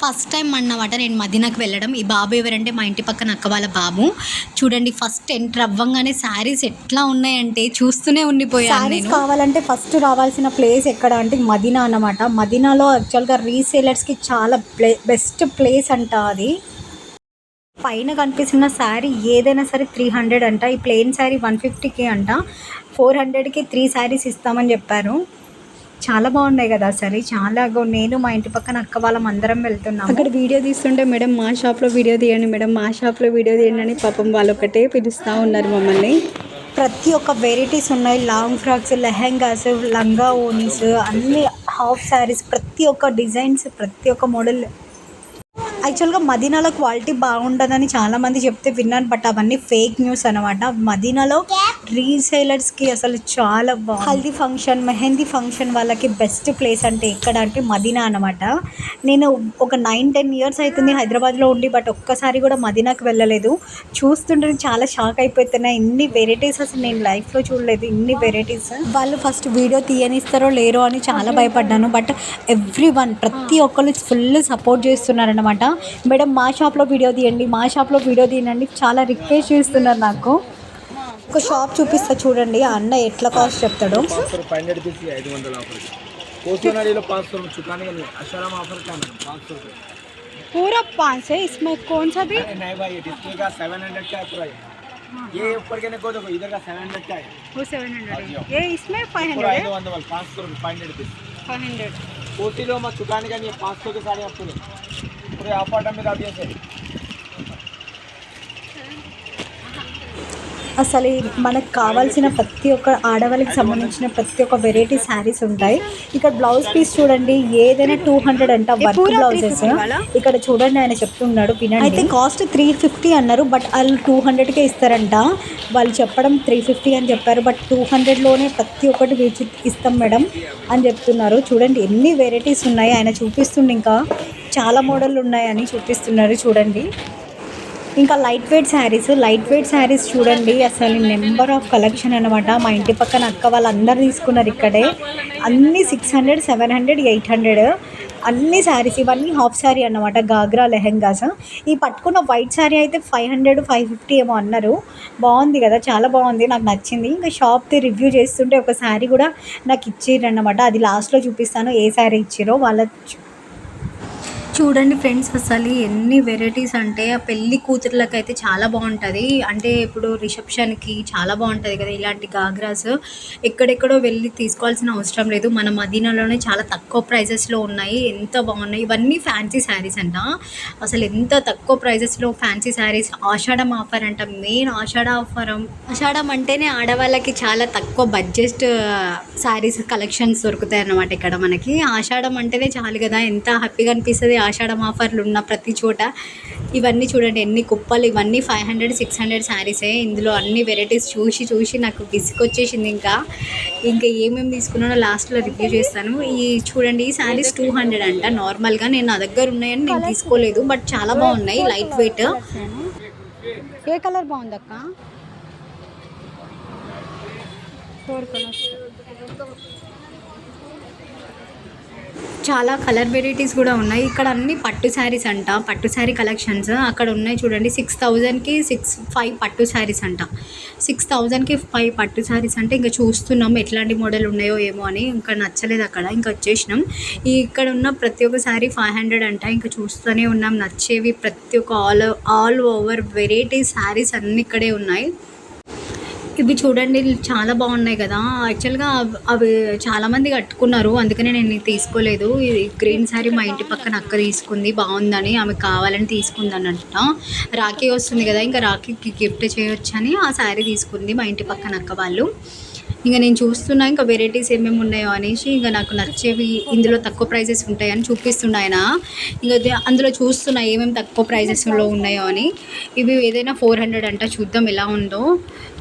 First time అన్నమాట నేను మదీనాకు వెళ్ళడం. ఈ బాబు ఎవరంటే మా ఇంటి పక్కన అక్క వాళ్ళ బాబు. చూడండి ఫస్ట్ ఎంటర్ అవ్వంగానే శారీస్ ఎట్లా ఉన్నాయంటే చూస్తూనే ఉండిపోయాను కావాలంటే ఫస్ట్ రావాల్సిన ప్లేస్ ఎక్కడ అంటే మదీనా అన్నమాట. మదీనాలో యాక్చువల్గా రీసేలర్స్కి చాలా ప్లే బెస్ట్ ప్లేస్ అంట అది. పైన కనిపిస్తున్న శారీ ఏదైనా సరే త్రీ హండ్రెడ్ అంట. ఈ ప్లెయిన్ శారీ వన్ ఫిఫ్టీకి అంట. ఫోర్ హండ్రెడ్కి త్రీ శారీస్ ఇస్తామని చెప్పారు. చాలా బాగున్నాయి కదా సరే చాలా నేను మా ఇంటి పక్కన అక్క వాళ్ళం అందరం వెళ్తున్నాం అక్కడ వీడియో తీస్తుంటే మేడం మా షాప్లో వీడియో తీయండి మేడం మా షాప్లో వీడియో తీయండి అని పాపం వాళ్ళు ఒకటే పిలుస్తూ ఉన్నారు మమ్మల్ని. ప్రతి ఒక్క వెరైటీస్ ఉన్నాయి. లాంగ్ ఫ్రాక్స్ లెహెంగాస్ లంగా ఓనీస్ అన్ని హాఫ్ శారీస్ ప్రతి ఒక్క డిజైన్స్ ప్రతి ఒక్క మోడల్ యాక్చువల్గా మదీనాలో క్వాలిటీ బాగుండదని చాలామంది చెప్తే విన్నాను బట్ అవన్నీ ఫేక్ న్యూస్ అనమాట మదీనాలో రీసేలర్స్కి అసలు చాలా బాగుంది హల్దీ ఫంక్షన్ మెహందీ ఫంక్షన్ వాళ్ళకి బెస్ట్ ప్లేస్ అంటే ఎక్కడ అంటే మదీనా అనమాట నేను ఒక నైన్ టెన్ ఇయర్స్ అవుతుంది హైదరాబాద్లో ఉండి బట్ ఒక్కసారి కూడా మదీనాకి వెళ్ళలేదు. చూస్తుంటే చాలా షాక్ అయిపోతున్నాయి. ఇన్ని వెరైటీస్ అసలు నేను లైఫ్లో చూడలేదు. ఇన్ని వెరైటీస్. వాళ్ళు ఫస్ట్ వీడియో తీయనిస్తారో లేరో అని చాలా భయపడ్డాను. బట్ ఎవ్రీ వన్ ప్రతి ఒక్కరు ఫుల్ సపోర్ట్ చేస్తున్నారనమాట మేడం మా షాప్లో వీడియో తీయండి మా షాప్లో వీడియో తీయండి చాలా రిక్వెస్ట్ చేస్తున్నారు నాకు. ఒక షాప్ చూపిస్తా చూడండి అన్న ఎట్లా కాస్ట్ చెప్తాడు. పూరా పాన్స్ ఇస్మే కోన్ సది నై బాయ్ ఇట్ ఇస్ కా 700 కా పూరా ఏ? ఉపర్కే నే కోదో ఇదర్ కా 700 కా ఓ 700 ఏ ఇస్మే 500 500 వంద వల్ పాన్స్ 500 500 కోటిలో మా చుకానికి గాని పాన్స్తో సారి అప్పుడు ఇప్పుడు ఆపాటం మీద అసలు మనకు కావాల్సిన ప్రతి ఒక్క ఆడవాళ్ళకి సంబంధించిన ప్రతి ఒక్క వెరైటీ శారీస్ ఉంటాయి. ఇక్కడ బ్లౌజ్ పీస్ చూడండి ఏదైనా టూ హండ్రెడ్ అంట వర్క్ బ్లౌజెస్ ఇక్కడ చూడండి ఆయన చెప్తున్నాడు వినండి. అయితే కాస్ట్ త్రీ ఫిఫ్టీ అన్నారు బట్ వాళ్ళు టూ హండ్రెడ్కే ఇస్తారంట. వాళ్ళు చెప్పడం త్రీ ఫిఫ్టీ అని చెప్పారు బట్ టూ హండ్రెడ్లోనే ప్రతి ఒక్కటి ఇస్తాం మేడం అని చెప్తున్నారు. చూడండి ఎన్ని వెరైటీస్ ఉన్నాయి ఆయన చూపిస్తుండే ఇంకా. చాలా మోడల్ ఉన్నాయని చూపిస్తున్నారు చూడండి. ఇంకా light weight saris light weight saris చూడండి అసలు నెంబర్ ఆఫ్ కలెక్షన్ అనమాట మా ఇంటి పక్కన అక్క వాళ్ళందరూ తీసుకున్నారు ఇక్కడే. అన్ని six hundred seven hundred eight hundred అన్ని శారీస్ ఇవన్నీ హాఫ్ శారీ అన్నమాట గాగ్రా లెహెంగాస్. ఈ పట్టుకున్న వైట్ శారీ అయితే ఫైవ్ హండ్రెడ్ ఫైవ్ ఫిఫ్టీ ఏమో అన్నారు. బాగుంది కదా చాలా బాగుంది నాకు నచ్చింది. ఇంకా షాప్ది రివ్యూ చేస్తుంటే ఒక శారీ కూడా నాకు ఇచ్చిర్రన్నమాట అది లాస్ట్లో చూపిస్తాను ఏ శారీ ఇచ్చిరో వాళ్ళ చూడండి ఫ్రెండ్స్ అసలు ఎన్ని వెరైటీస్ అంటే ఆ పెళ్ళి కూతుర్లకు అయితే చాలా బాగుంటుంది. అంటే ఇప్పుడు రిసెప్షన్కి చాలా బాగుంటుంది కదా ఇలాంటి గాగ్రాస్ ఎక్కడెక్కడో వెళ్ళి తీసుకోవాల్సిన అవసరం లేదు. మన మదీనాలోనే చాలా తక్కువ ప్రైజెస్లో ఉన్నాయి. ఎంత బాగున్నాయి. ఇవన్నీ ఫ్యాన్సీ శారీస్ అంట. అసలు ఎంత తక్కువ ప్రైజెస్లో ఫ్యాన్సీ శారీస్. ఆషాఢం ఆఫర్ అంట. Main Ashada offer. ఆషాఢం అంటేనే ఆడవాళ్ళకి చాలా తక్కువ బడ్జెట్ శారీస్ కలెక్షన్స్ దొరుకుతాయి అన్నమాట ఇక్కడ మనకి. ఆషాఢం అంటేనే చాలు కదా. ఎంత హ్యాపీగా అనిపిస్తుంది. ఆషాఢం ఆఫర్లు ఉన్న ప్రతి చోట ఇవన్నీ చూడండి ఎన్ని కుప్పలు ఇవన్నీ ఫైవ్ హండ్రెడ్ సిక్స్ హండ్రెడ్ శారీసే ఇందులో అన్ని వెరైటీస్ చూసి చూసి నాకు విసుకొచ్చేసింది ఇంకా. ఇంకా ఏమేమి తీసుకున్నానో లాస్ట్లో రివ్యూ చేస్తాను. ఈ చూడండి ఈ శారీస్ టూ హండ్రెడ్ అంట. నార్మల్గా నేను నా దగ్గర ఉన్నాయని నేను తీసుకోలేదు బట్ చాలా బాగున్నాయి లైట్ వెయిట్ ఏ కలర్ బాగుంది అక్క? చాలా కలర్ వెరైటీస్ కూడా ఉన్నాయి. ఇక్కడ అన్ని పట్టు శారీస్ అంట. పట్టు శారీ కలెక్షన్స్. అక్కడ ఉన్నాయి చూడండి. సిక్స్ థౌజండ్కి సిక్స్ ఫైవ్ పట్టు శారీస్ అంట. సిక్స్ థౌజండ్కి ఫైవ్ పట్టు శారీస్ అంటే ఇంకా చూస్తున్నాం ఎట్లాంటి మోడల్ ఉన్నాయో ఏమో అని. ఇంకా నచ్చలేదు అక్కడ. ఇంకా వచ్చేసినాం. ఈ ఇక్కడ ఉన్న ప్రతి ఒక్క శారీ ఫైవ్ హండ్రెడ్ అంట. ఇంకా చూస్తూనే ఉన్నాం. నచ్చేవి ప్రతి ఒక్క all all over variety saris అన్నీ ఇక్కడే ఉన్నాయి. ఇవి చూడండి చాలా బాగున్నాయి కదా. యాక్చువల్గా అవ్- చాలామంది కట్టుకున్నారు. అందుకనే నేను తీసుకోలేదు. ఈ గ్రీన్ శారీ మా ఇంటి పక్కన అక్క తీసుకుంది. బాగుందని ఆమె కావాలని తీసుకుంది అన్నట్ట రాఖీ వస్తుంది కదా ఇంకా రాఖీకి గిఫ్ట్ చేయొచ్చని ఆ శారీ తీసుకుంది మా ఇంటి పక్కన అక్క వాళ్ళు. ఇంకా నేను చూస్తున్నా ఇంకా వెరైటీస్ ఏమేమి ఉన్నాయో అనేసి ఇంకా నాకు నచ్చేవి ఇందులో తక్కువ ప్రైజెస్ ఉంటాయని చూపిస్తున్నాయన ఇంకా అందులో చూస్తున్నా ఏమేమి తక్కువ ప్రైజెస్లో ఉన్నాయో అని. ఇవి ఏదైనా ఫోర్ హండ్రెడ్ అంట చూద్దాం ఎలా ఉందో.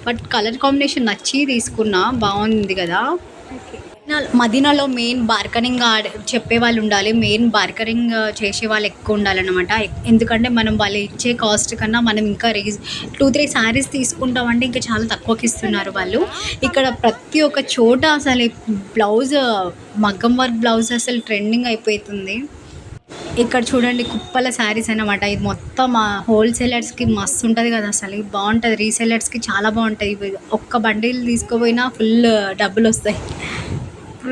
బట్ కలర్ కాంబినేషన్ నచ్చి తీసుకున్నా బాగుంది కదా. మదీనాలో మెయిన్ బార్కనింగ్ ఆడే చెప్పే వాళ్ళు ఉండాలి. మెయిన్ బార్కనింగ్ uh, చేసే వాళ్ళు ఎక్కువ ఉండాలన్నమాట. ఎందుకంటే మనం వాళ్ళు ఇచ్చే కాస్ట్ కన్నా మనం ఇంకా రీజ్ టూ త్రీ శారీస్ తీసుకుంటామంటే ఇంకా చాలా తక్కువకి ఇస్తున్నారు వాళ్ళు. ఇక్కడ ప్రతి ఒక్క చోట అసలు బ్లౌజ్ uh, మగ్గం వర్క్ బ్లౌజ్ అసలు ట్రెండింగ్ అయిపోతుంది. ఇక్కడ చూడండి కుప్పల శారీస్ అన్నమాట. ఇది మొత్తం హోల్సేలర్స్కి మస్తు ఉంటుంది కదా అసలు. బాగుంటుంది. రీసేలర్స్కి చాలా బాగుంటుంది. ఒక్క బండిల్ తీసుకుపోయినా ఫుల్ డబ్బులు uh, వస్తాయి.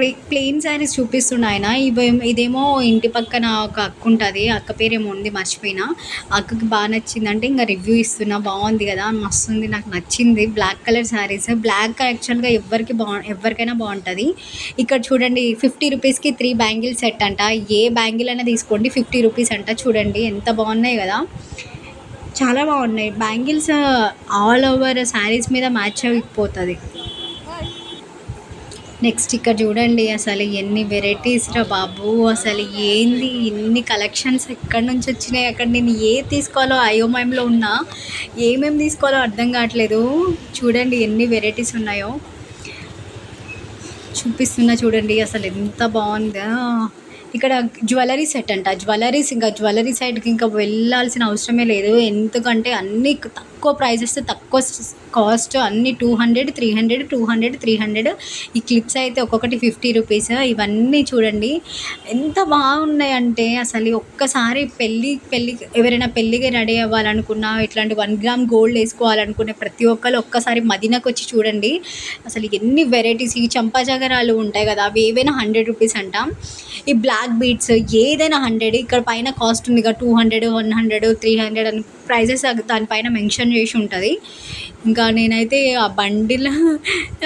ప్లెయిన్ శారీస్ చూపిస్తుండే ఆయన. ఇవి ఇదేమో ఇంటి పక్కన ఒక అక్క ఉంటుంది. అక్క పేరేమో ఉంది మర్చిపోయినా. అక్కకి బాగా నచ్చింది అంటే ఇంకా రివ్యూ ఇస్తున్నా. బాగుంది కదా మస్తు ఉంది నాకు నచ్చింది. Black colour saris. బ్లాక్ యాక్చువల్గా ఎవరికి బా ఎవరికైనా బాగుంటుంది. ఇక్కడ చూడండి ఫిఫ్టీ రూపీస్కి త్రీ బ్యాంగిల్ సెట్ అంట. ఏ బ్యాంగిల్ అయినా తీసుకోండి ఫిఫ్టీ రూపీస్ అంట. చూడండి ఎంత బాగున్నాయి కదా. చాలా బాగున్నాయి. బ్యాంగిల్స్ ఆల్ ఓవర్ శారీస్ మీద మ్యాచ్ అయిపోతుంది. నెక్స్ట్ ఇక్కడ చూడండి అసలు ఎన్ని వెరైటీస్ రా బాబు అసలు ఏంది? ఇన్ని కలెక్షన్స్ ఎక్కడి నుంచి వచ్చినాయి? అక్కడ నేను ఏ తీసుకోవాలో అయోమయంలో ఉన్నా ఏమేమి తీసుకోవాలో అర్థం కావట్లేదు. చూడండి ఎన్ని వెరైటీస్ ఉన్నాయో. చూపిస్తున్నా చూడండి అసలు ఎంత బాగుందో. ఇక్కడ జ్యువెలరీ సెట్ అంట. జ్యువెలరీస్ ఇంకా జ్యువెలరీ సైడ్కి ఇంకా వెళ్ళాల్సిన అవసరమే లేదు. ఎందుకంటే అన్ని తక్కువ ప్రైజెస్ తక్కువ కాస్ట్ అన్ని two hundred three hundred two hundred three hundred ఈ క్లిప్స్ అయితే ఒక్కొక్కటి ఫిఫ్టీ రూపీస్ ఇవన్నీ చూడండి. ఎంత బాగున్నాయంటే అసలు ఒక్కసారి పెళ్ళి పెళ్ళి ఎవరైనా పెళ్ళికి రెడీ అవ్వాలనుకున్నా ఇట్లాంటి వన్ గ్రామ్ గోల్డ్ వేసుకోవాలనుకునే ప్రతి ఒక్కరు ఒక్కసారి మదీనాకు వచ్చి చూడండి. అసలు ఎన్ని వెరైటీస్ ఈ చంపాజగరాలు ఉంటాయి కదా అవి ఏవైనా హండ్రెడ్ రూపీస్ అంట. ఈ బ్లాక్ బీడ్స్ ఏదైనా హండ్రెడ్ ఇక్కడ పైన కాస్ట్ ఉంది కదా two hundred one hundred three hundred అని ప్రైజెస్ దానిపైన మెన్షన్ చేసి ఉంటుంది. ఇంకా నేనైతే ఆ బండిల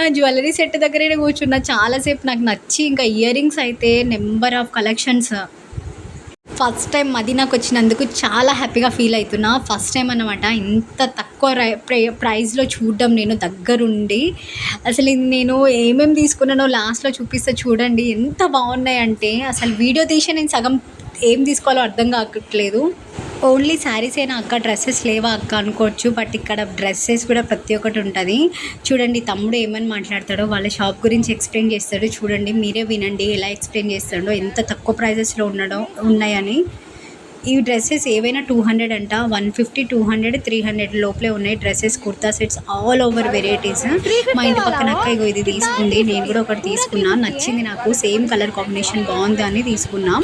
జ్యువెలరీ సెట్ దగ్గరే కూర్చున్నా. చాలాసేపు నాకు నచ్చి ఇంకా ఇయర్ రింగ్స్ అయితే number of collections. First time మదీనాకు వచ్చినందుకు చాలా హ్యాపీగా ఫీల్ అవుతున్నా ఫస్ట్ టైం అన్నమాట. ఇంత తక్కువ ప్రై- ప్రైస్లో చూడడం నేను దగ్గరుండి. అసలు నేను ఏమేమి తీసుకున్నానో లాస్ట్లో చూపిస్తే చూడండి. ఎంత బాగున్నాయి అంటే అసలు వీడియో తీసి నేను సగం ఏం తీసుకోవాలో అర్థం కావట్లేదు ఓన్లీ శారీస్ అయినా అక్క డ్రెస్సెస్ లేవా అక్క అనుకోవచ్చు బట్ ఇక్కడ డ్రెస్సెస్ కూడా ప్రతి ఒక్కటి ఉంటుంది. చూడండి తమ్ముడు ఏమని మాట్లాడతాడో వాళ్ళ షాప్ గురించి ఎక్స్ప్లెయిన్ చేస్తాడు. చూడండి మీరే వినండి ఎలా ఎక్స్ప్లెయిన్ చేస్తాడో ఎంత తక్కువ ప్రైజెస్లో ఉండడో ఉన్నాయని. ఈ డ్రెస్సెస్ ఏవైనా టూ హండ్రెడ్ అంట one fifty two hundred three hundred లోపలే ఉన్నాయి. Dresses kurta sets all over varieties. మా ఇంటి పక్కన అక్క ఇగో ఇది తీసుకుంది నేను కూడా ఒకటి తీసుకున్నా. నచ్చింది నాకు సేమ్ కలర్ కాంబినేషన్ బాగుంది అని తీసుకున్నాం.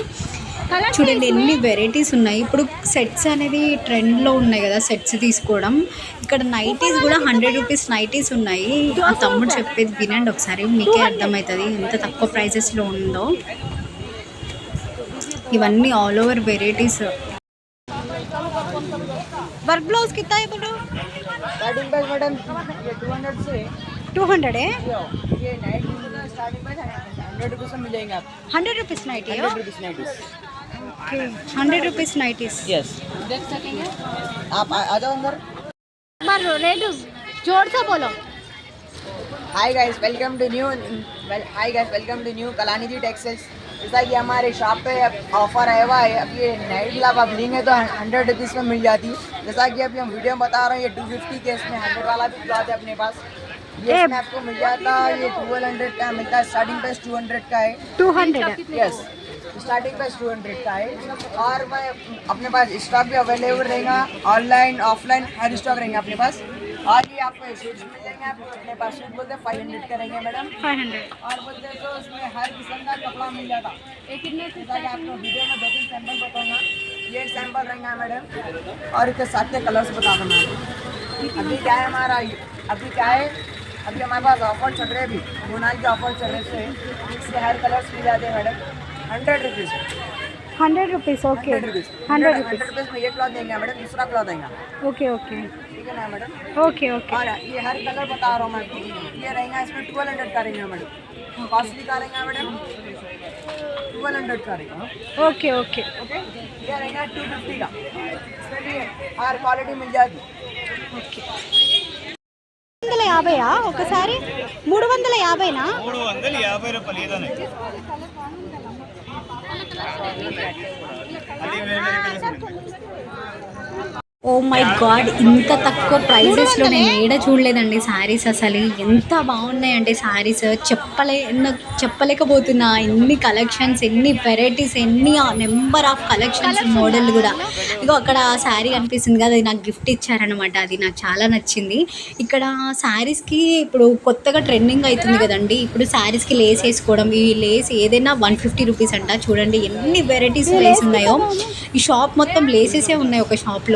చూడండి ఎన్ని వెరైటీస్ ఉన్నాయి. ఇప్పుడు సెట్స్ అనేది ట్రెండ్లో ఉన్నాయి కదా సెట్స్ తీసుకోవడం. ఇక్కడ నైటీస్ కూడా హండ్రెడ్ రూపీస్ నైటీస్ ఉన్నాయి. ఆ తమ్ముడు చెప్పేది వినండి ఒకసారి. మీకే అర్థమవుతుంది ఎంత తక్కువ ప్రైజెస్లో ఉందో. ఇవన్నీ all over varieties work blouse కితా ఇప్పుడు. Two hundred hundred rupees nighty nighty hundred rupees hundred rupees nighties. Yes आप आ, जाओ अंदर। मारो रेडू। ज़ोर से बोलो। Hi guys welcome to new hi guys welcome to new Kalani ji textiles जैसा कि हमारे शॉप पे ऑफ़र आया हुआ है अब ये नाइट ग्लब आप लेंगे तो हंड्रेड रुपीज़ में मिल जाती। है जैसा कि अभी हम वीडियो में बता रहे हैं ये टू फिफ्टी के इसमें हंड्रेड वाला भी क्लॉथ है अपने पास। ये इसमें आपको मिल जाता है ये ट्वेल्व हंड्रेड का मिलता है स्टार्टिंग प्राइस टू हंड्रेड का है। Two hundred yes starting price two hundred का है और मैं अपने पास स्टॉक भी अवेलेबल रहेगा ऑनलाइन ऑफलाइन हर स्टॉक रहेंगे अपने पास। और ये आपको शूज़ मिल जाएँगे आपको अपने पास शूज़ बोलते हैं फाइव हंड्रेड का रहेंगे मैडम फाइव हंड्रेड और बोलते हैं तो उसमें हर किस्म का कपड़ा मिल जाएगा। आपको वीडियो में दो तीन सैंपल बताऊँगा। ये सैंपल रहेंगे मैडम और इसके साथ के कलर्स बता दूँगा अभी क्या है हमारा अभी क्या है? अभी हमारे पास ऑफ़र चल रहे हैं अभी। मोनाल के ऑफ़र चल रहे थे इसके हर कलर्स मिल जाते हैं madam hundred rupees hundred rupees okay hundred rupees hundred hundred rupees rupees में ये क्लॉथ देंगे मैडम दूसरा क्लॉथ देंगे ओके ओके ठीक है ना मैडम ओके ओके और ये हर कलर बता रहा हूँ मैं आपको ये रहेगा इसमें ट्वेल्व हंड्रेड का रहेगा मैडम कॉस्टली का रहेगा मैडम ट्वेल्व हंड्रेड का रहेगा ओके ओके ओके ये रहेगा टू फिफ्टी का इसमें भी हर क्वालिटी मिल जाएगी వందల యాభైయా ఒకసారి మూడు వందల యాభైనా మూడు వందలు యాభై రూపాయలు ఏదైనా అది వేరే ఉన్నాయి. మై గాడ్ ఇంత తక్కువ ప్రైజెస్లో నేను ఏడ చూడలేదండి శారీస్ అసలు. ఎంత బాగున్నాయండి శారీస్ చెప్పలే నాకు చెప్పలేకపోతున్నా. ఎన్ని కలెక్షన్స్ ఎన్ని వెరైటీస్ ఎన్ని నెంబర్ ఆఫ్ కలెక్షన్స్ మోడల్ కూడా. ఇగో అక్కడ శారీ అనిపిస్తుంది కదా అది నాకు గిఫ్ట్ ఇచ్చారనమాట అది నాకు చాలా నచ్చింది. ఇక్కడ శారీస్కి ఇప్పుడు కొత్తగా ట్రెండింగ్ అవుతుంది కదండి. ఇప్పుడు శారీస్కి లేస్ వేసుకోవడం ఈ లేస్ ఏదైనా వన్ ఫిఫ్టీ రూపీస్ అంట. చూడండి ఎన్ని వెరైటీస్ లేస్ ఉన్నాయో. ఈ షాప్ మొత్తం లేసెసే ఉన్నాయి ఒక షాప్లో